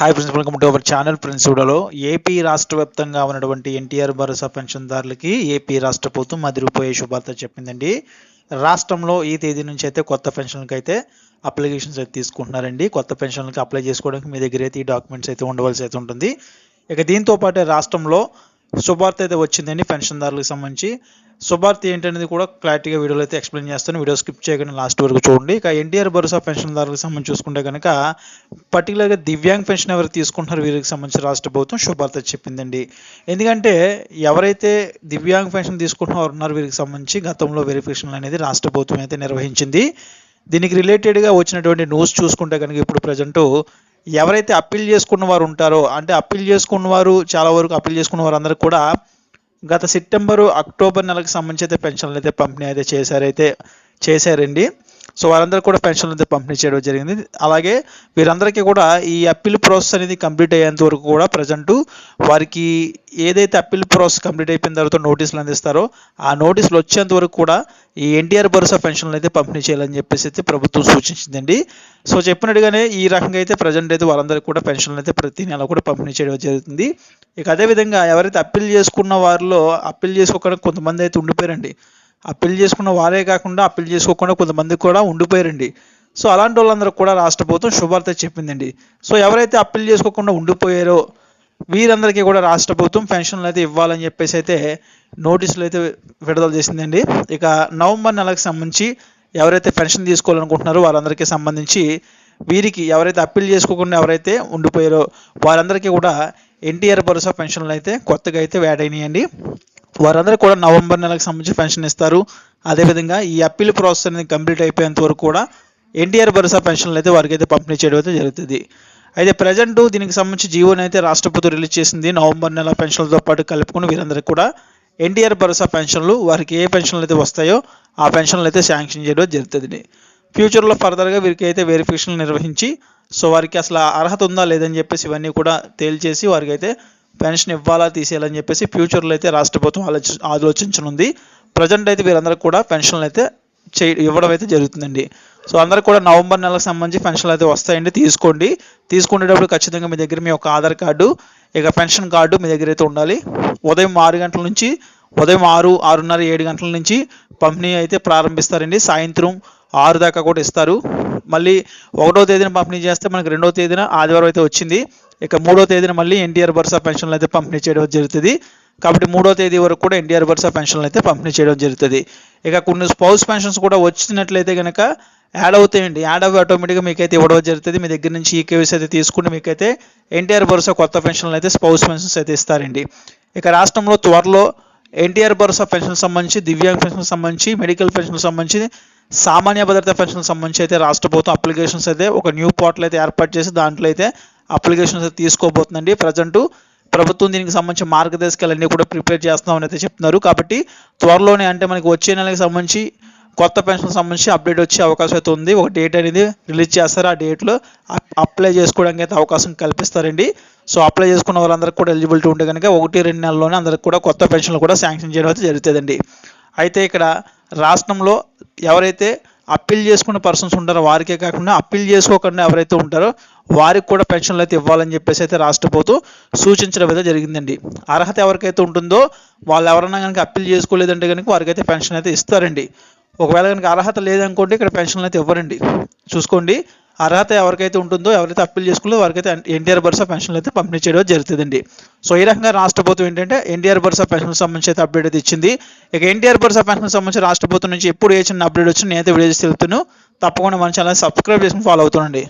Hi friends welcome to our channel friends AP రాష్ట్ర వ్యాప్తంగా ఉన్నటువంటి ఎన్టీఆర్ భరోసా పెన్షన్దారులకి ఏపీ రాష్ట్ర ప్రభుత్వం అదిరిపోయే శుభార్త చెప్పిందండి. రాష్ట్రంలో ఈ తేదీ నుంచి అయితే కొత్త పెన్షన్లకు అయితే అప్లికేషన్స్ అయితే తీసుకుంటున్నారండి. కొత్త పెన్షన్లకు అప్లై చేసుకోవడానికి మీ దగ్గర అయితే ఈ డాక్యుమెంట్స్ అయితే ఉండవలసి అయితే ఉంటుంది. ఇక దీంతో పాటు రాష్ట్రంలో శుభార్త అయితే వచ్చిందండి పెన్షన్దారులకు సంబంధించి. శుభార్త ఏంటనేది కూడా క్లారిటీగా వీడియోలో అయితే ఎక్స్ప్లెయిన్ చేస్తాను. వీడియో స్కిప్ చేయకుండా లాస్ట్ వరకు చూడండి. ఇక ఎన్టీఆర్ భరోసా పెన్షన్దారులకు సంబంధించి చూసుకుంటే కనుక పర్టికులర్గా దివ్యాంగ్ పెన్షన్ ఎవరు తీసుకుంటున్నారు వీరికి సంబంధించి రాష్ట్ర ప్రభుత్వం శుభార్త చెప్పిందండి. ఎందుకంటే ఎవరైతే దివ్యాంగ్ పెన్షన్ తీసుకుంటున్నారు ఉన్నారు వీరికి సంబంధించి గతంలో వెరిఫికేషన్ అనేది రాష్ట్ర ప్రభుత్వం అయితే నిర్వహించింది. దీనికి రిలేటెడ్గా వచ్చినటువంటి న్యూస్ చూసుకుంటే కనుక ఇప్పుడు ప్రజెంటు ఎవరైతే అప్పీల్ చేసుకున్న వారు ఉంటారో అంటే అప్పీల్ చేసుకున్న వారు చాలా వరకు అప్పీల్ చేసుకున్న వారు కూడా గత సెప్టెంబరు అక్టోబర్ నెలకు సంబంధించి అయితే పెన్షన్లు అయితే పంపిణీ అయితే చేశారైతే చేశారండి. సో వారందరూ కూడా పెన్షన్లు అయితే పంపిణీ చేయడం జరిగింది. అలాగే వీరందరికీ కూడా ఈ అప్పీల్ ప్రాసెస్ అనేది కంప్లీట్ అయ్యేంత వరకు కూడా ప్రజెంట్ వారికి ఏదైతే అప్పీల్ ప్రాసెస్ కంప్లీట్ అయిపోయిన తర్వాత నోటీసులు అందిస్తారో ఆ నోటీసులు వచ్చేంత వరకు కూడా ఈ ఎన్టీఆర్ భరోసా పెన్షన్లు అయితే పంపిణీ చేయాలని చెప్పేసి అయితే ప్రభుత్వం సూచించిందండి. సో చెప్పినట్టుగానే ఈ రకంగా అయితే ప్రజెంట్ అయితే వారందరికీ కూడా పెన్షన్లు అయితే ప్రతి నెల కూడా పంపిణీ చేయడం జరుగుతుంది. ఇక అదేవిధంగా ఎవరైతే అప్పీల్ చేసుకున్న వారిలో అప్పీల్ చేసుకోకుండా కొంతమంది అయితే ఉండిపోయారండి. అప్పీల్ చేసుకున్న వారే కాకుండా అప్పీల్ చేసుకోకుండా కొంతమంది కూడా ఉండిపోయారండి. సో అలాంటి వాళ్ళందరూ కూడా రాష్ట్ర ప్రభుత్వం శుభార్త చెప్పిందండి. సో ఎవరైతే అప్పీల్ చేసుకోకుండా ఉండిపోయారో వీరందరికీ కూడా రాష్ట్ర ప్రభుత్వం పెన్షన్లు అయితే ఇవ్వాలని చెప్పేసి అయితే నోటీసులు అయితే విడుదల చేసిందండి. ఇక నవంబర్ నెలకు సంబంధించి ఎవరైతే పెన్షన్ తీసుకోవాలనుకుంటున్నారో వారందరికీ సంబంధించి వీరికి ఎవరైతే అప్పీల్ చేసుకోకుండా ఎవరైతే ఉండిపోయారో వారందరికీ కూడా ఎన్టీఆర్ భరోసా పెన్షన్లు అయితే కొత్తగా అయితే యాడ్ అయినాయండి. వారందరూ కూడా నవంబర్ నెలకు సంబంధించి పెన్షన్ ఇస్తారు. అదేవిధంగా ఈ అప్పీల్ ప్రాసెస్ అనేది కంప్లీట్ అయిపోయేంత వరకు కూడా ఎన్టీఆర్ భరోసా పెన్షన్లు అయితే వారికి అయితే పంపిణీ చేయడం అయితే జరుగుతుంది. అయితే ప్రజెంట్ దీనికి సంబంధించి జీవోని అయితే రాష్ట్రపతి రిలీజ్ చేసింది. నవంబర్ నెల పెన్షన్లతో పాటు కలుపుకుని వీరందరికీ కూడా ఎన్టీఆర్ భరోసా పెన్షన్లు వారికి ఏ పెన్షన్లు అయితే వస్తాయో ఆ పెన్షన్లు అయితే శాంక్షన్ చేయడం జరుగుతుంది. ఫ్యూచర్లో ఫర్దర్గా వీరికి అయితే వెరిఫికేషన్లు నిర్వహించి సో వారికి అసలు అర్హత ఉందా లేదని చెప్పేసి ఇవన్నీ కూడా తేల్చేసి వారికి అయితే పెన్షన్ ఇవ్వాలా తీసేయాలని చెప్పేసి ఫ్యూచర్లో అయితే రాష్ట్ర ప్రభుత్వం ఆలోచి ఆలోచించనుంది. ప్రజెంట్ అయితే వీరందరికీ కూడా పెన్షన్లు అయితే చే ఇవ్వడం అయితే జరుగుతుందండి. సో అందరికి కూడా నవంబర్ నెలకు సంబంధించి పెన్షన్లు అయితే వస్తాయండి. తీసుకోండి. తీసుకునేటప్పుడు ఖచ్చితంగా మీ దగ్గర మీ యొక్క ఆధార్ కార్డు ఇక పెన్షన్ కార్డు మీ దగ్గర అయితే ఉండాలి. ఉదయం ఆరు గంటల నుంచి ఉదయం ఆరు ఆరున్నర ఏడు గంటల నుంచి పంపిణీ అయితే ప్రారంభిస్తారండి. సాయంత్రం ఆరు దాకా కూడా ఇస్తారు. మళ్ళీ ఒకటో తేదీన పంపిణీ చేస్తే మనకి రెండో తేదీన ఆదివారం అయితే వచ్చింది. ఇక మూడో తేదీన మళ్ళీ ఎన్టీఆర్ భరోసా పెన్షన్లు అయితే పంపిణీ చేయడం జరుగుతుంది. కాబట్టి మూడో తేదీ వరకు కూడా ఎన్టీఆర్ భరోసా పెన్షన్లు అయితే పంపిణీ చేయడం జరుగుతుంది. ఇక కొన్ని స్పౌస్ పెన్షన్స్ కూడా వచ్చినట్లయితే కనుక యాడ్ అవుతాయండి. యాడ్ అవి ఆటోమేటిక్గా మీకైతే ఇవ్వడం జరుగుతుంది. మీ దగ్గర నుంచి ఈ కేవీస్ అయితే తీసుకుని మీకైతే ఎన్టీఆర్ భరోసా కొత్త పెన్షన్లు అయితే స్పౌస్ పెన్షన్స్ అయితే ఇస్తారండి. ఇక రాష్ట్రంలో త్వరలో ఎన్టీఆర్ భరోసా పెన్షన్ సంబంధించి దివ్యాంగ్ పెన్షన్ సంబంధించి మెడికల్ పెన్షన్ సంబంధించి సామాన్య భద్రత పెన్షన్ సంబంధించి అయితే రాష్ట్ర ప్రభుత్వం అప్లికేషన్స్ అయితే ఒక న్యూ పోర్టల్ అయితే ఏర్పాటు చేసి దాంట్లో అయితే అప్లికేషన్స్ అయితే తీసుకోబోతుందండి. ప్రజెంట్ ప్రభుత్వం దీనికి సంబంధించి మార్గదర్శకాలన్నీ కూడా ప్రిపేర్ చేస్తున్నామని అయితే చెప్తున్నారు. కాబట్టి త్వరలోనే అంటే మనకి వచ్చే నెలకి సంబంధించి కొత్త పెన్షన్ సంబంధించి అప్డేట్ వచ్చే అవకాశం అయితే ఉంది. ఒక డేట్ అనేది రిలీజ్ చేస్తారు. ఆ డేట్లో అప్లై చేసుకోవడానికి అయితే అవకాశం కల్పిస్తారండి. సో అప్లై చేసుకున్న వాళ్ళందరికీ కూడా ఎలిజిబిలిటీ ఉంటే కనుక ఒకటి రెండు నెలల్లోనే అందరికి కూడా కొత్త పెన్షన్లు కూడా శాంక్షన్ చేయడం అయితే జరుగుతుందండి. అయితే ఇక్కడ రాష్ట్రంలో ఎవరైతే అప్పీల్ చేసుకున్న పర్సన్స్ ఉంటారో? వారికే కాకుండా అప్పీల్ చేసుకోకుండా ఎవరైతే ఉంటారో వారికి కూడా పెన్షన్లు అయితే ఇవ్వాలని చెప్పేసి అయితే రాష్ట్ర ప్రభుత్వం సూచించడం అయితే జరిగిందండి. అర్హత ఎవరికైతే ఉంటుందో వాళ్ళు ఎవరైనా కనుక అప్పీల్ చేసుకోలేదంటే కనుక వారికైతే పెన్షన్ అయితే ఇస్తారండి. ఒకవేళ కనుక అర్హత లేదనుకోండి ఇక్కడ పెన్షన్లు అయితే ఇవ్వరండి. చూసుకోండి. అర్హత ఎవరికైతే ఉంటుందో ఎవరైతే అప్పీల్ చేసుకుందో వారికైతే ఎన్టీఆర్ భరోసా పెన్షన్లు అయితే పంపిణీ చేయడం జరుగుతుందండి. సో ఈ రకంగా రాష్ట్ర ప్రభుత్వం ఏంటంటే ఎన్టీఆర్ భరోసా పెన్షన్ సంబంధించి అయితే అప్డేట్ అయితే ఇచ్చింది. ఇక ఎన్టీఆర్ భరోసా పెన్షన్ సంబంధించి రాష్ట్ర ప్రభుత్వం నుంచి ఎప్పుడు ఏ చిన్న అప్డేట్ వచ్చినా నేనైతే వీడియోస్ తెలుపుతాను తప్పకుండా మన ఛానల్ సబ్స్క్రైబ్ చేసుకుని ఫాలో అవుతుండండి.